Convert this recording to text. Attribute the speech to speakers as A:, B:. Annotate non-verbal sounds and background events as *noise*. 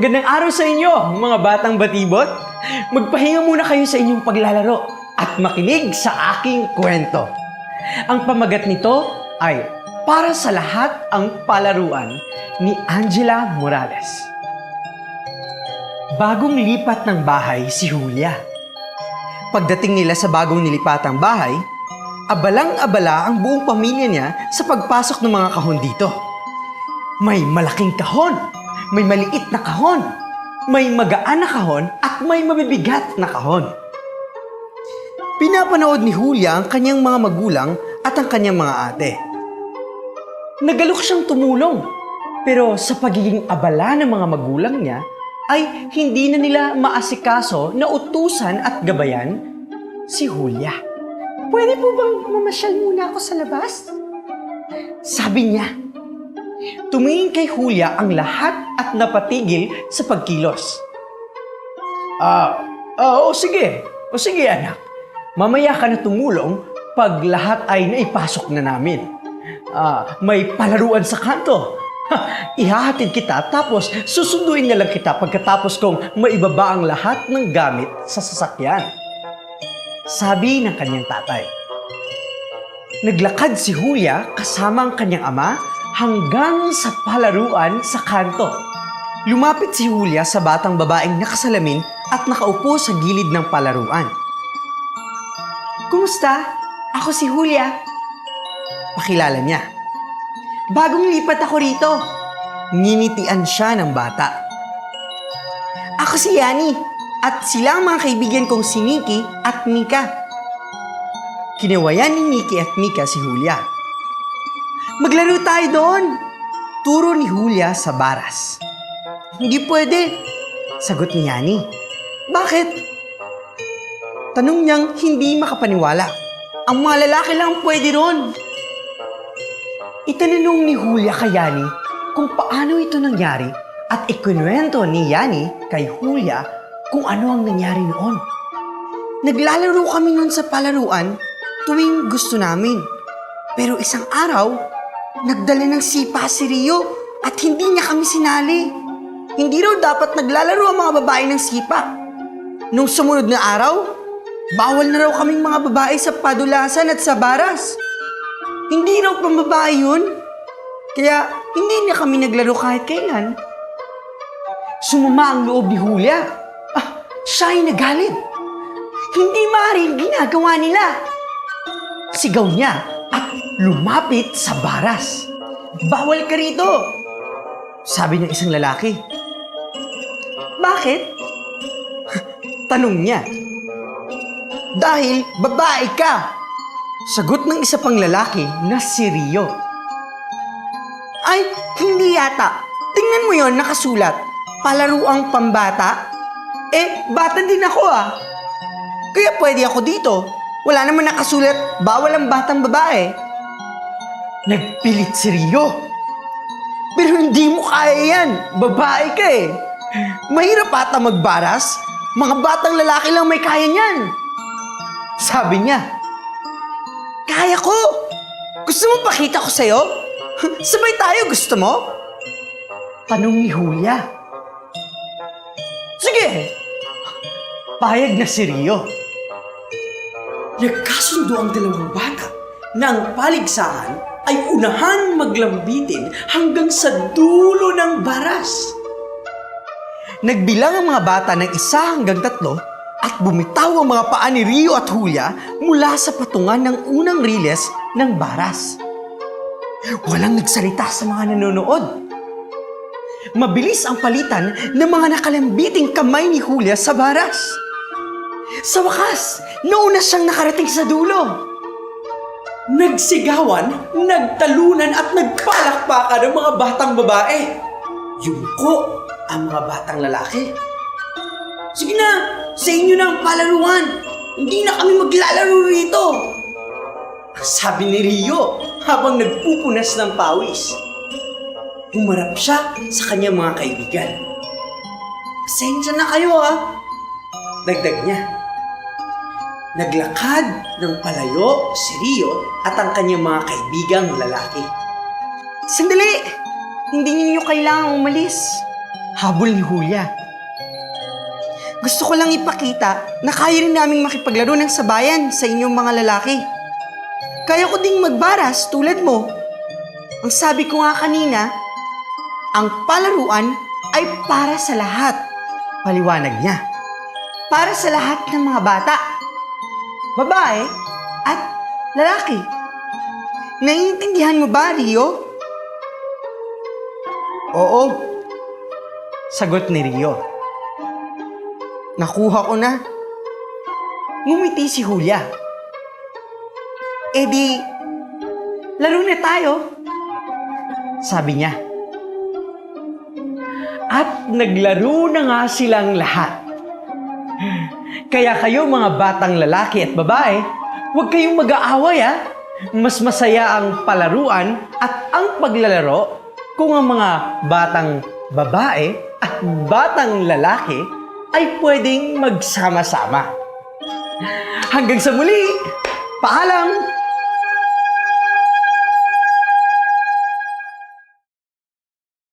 A: Magandang araw sa inyo, mga batang batibot. Magpahinga muna kayo sa inyong paglalaro at makinig sa aking kwento. Ang pamagat nito ay para sa lahat ang palaruan ni Angela Morales. Bagong lipat ng bahay si Julia. Pagdating nila sa bagong nilipatang bahay, abalang-abala ang buong pamilya niya sa pagpasok ng mga kahon dito. May malaking kahon, may maliit na kahon, may magaan na kahon at may mabibigat na kahon. Pinapanood ni Julia ang kanyang mga magulang at ang kanyang mga ate. Nagalok siyang tumulong, pero sa pagiging abala ng mga magulang niya, ay hindi na nila maasikaso na utusan at gabayan si Julia. Pwede po bang mamasyal muna ako sa labas? Sabi niya. Tumingin kay Julia ang lahat at napatigil sa pagkilos. Ah, ah, o sige. O sige anak. Mamaya ka na tumulong pag lahat ay naipasok na namin. Ah, may palaruan sa kanto. Ha, ihahatid kita tapos susunduin na lang kita pagkatapos kong maibaba ang lahat ng gamit sa sasakyan. Sabi ng kanyang tatay. Naglakad si Julia kasama ang kanyang ama hanggang sa palaruan sa kanto. Lumapit si Julia sa batang babaeng nakasalamin at nakaupo sa gilid ng palaruan. Kumusta? Ako si Julia. Pakilala niya. Bagong lipat ako rito. Nginitian siya ng bata. Ako si Yani at sila ang mga kaibigan kong si Nikki at Mika. Kinawayan ni Nikki at Mika si Julia. Maglaro tayo doon! Turo ni Julia sa baras. Hindi pwede, sagot ni Yani. Bakit? Tanong niyang hindi makapaniwala. Ang mga lalaki lang pwede ron. Itananong ni Julia kay Yani kung paano ito nangyari at ikinuwento ni Yani kay Julia kung ano ang nangyari noon. Naglalaro kami noon sa palaruan tuwing gusto namin. Pero isang araw, nagdala ng sipa si Rio at hindi niya kami sinali. Hindi raw dapat naglalaro ang mga babae ng sipa. Nung sumunod na araw, bawal na raw kaming mga babae sa padulasan at sa baras. Hindi raw pambabae yun. Kaya hindi na kami naglaro kahit kailan. Sumama ang loob ni Julia. Ah, siya ay nagalit. Hindi maaaring ginagawa nila. Sigaw niya lumapit sa baras. Bawal ka rito! Sabi ng isang lalaki. Bakit? *laughs* Tanong niya. Dahil babae ka! Sagot ng isa pang lalaki na si Rio. Ay, hindi yata. Tingnan mo yon nakasulat. Palaruang pambata. Eh, bata din ako ah. Kaya pwede ako dito. Wala naman nakasulat, bawal ang batang babae. Nagpilit si Rio. Pero hindi mo kaya yan. Babae ka eh. Mahirap ata magbaras. Mga batang lalaki lang may kaya niyan. Sabi niya, Kaya ko! Gusto mo pakita ko sa'yo? *laughs* Sabay tayo, gusto mo? Tanong ni Julia. Sige! Payag na si Rio. Nagkasundo ang dalawang bata na ang paligsahan ay unahan maglambitin hanggang sa dulo ng baras. Nagbilang ang mga bata ng isa hanggang tatlo at bumitaw ang mga paa ni Rio at Julia mula sa patungan ng unang riles ng baras. Walang nagsalita sa mga nanonood. Mabilis ang palitan ng mga nakalambiting kamay ni Julia sa baras. Sa wakas, nauna siyang nakarating sa dulo. Nagsigawan, nagtalunan at nagpalakpakan ng mga batang babae. Yumko ang mga batang lalaki. Sige na, sa inyo na ang palaruan. Hindi na kami maglalaro rito. Sabi ni Rio habang nagpupunas ng pawis. Humarap siya sa kanyang mga kaibigan. Pasensya na kayo ha. Dagdag niya. Naglakad ng palayo si Rio at ang kanyang mga kaibigang lalaki. Sandali! Hindi ninyo kailangang umalis. habol ni Julia. Gusto ko lang ipakita na kaya rin naming makipaglaro ng sabayan sa inyong mga lalaki. Kaya ko ding magbaras tulad mo. Ang sabi ko nga kanina, ang palaruan ay para sa lahat. Paliwanag niya. Para sa lahat ng mga bata. Babae at lalaki. Naiintindihan mo ba, Rio? Oo. Sagot ni Rio. Nakuha ko na. Ngumiti si Julia. Eh di, laro na tayo. Sabi niya. At naglaro na nga silang lahat. Kaya kayo mga batang lalaki at babae, huwag kayong mag-aaway ha. Mas masaya ang palaruan at ang paglalaro kung ang mga batang babae at batang lalaki ay pwedeng magsama-sama. Hanggang sa muli, paalam!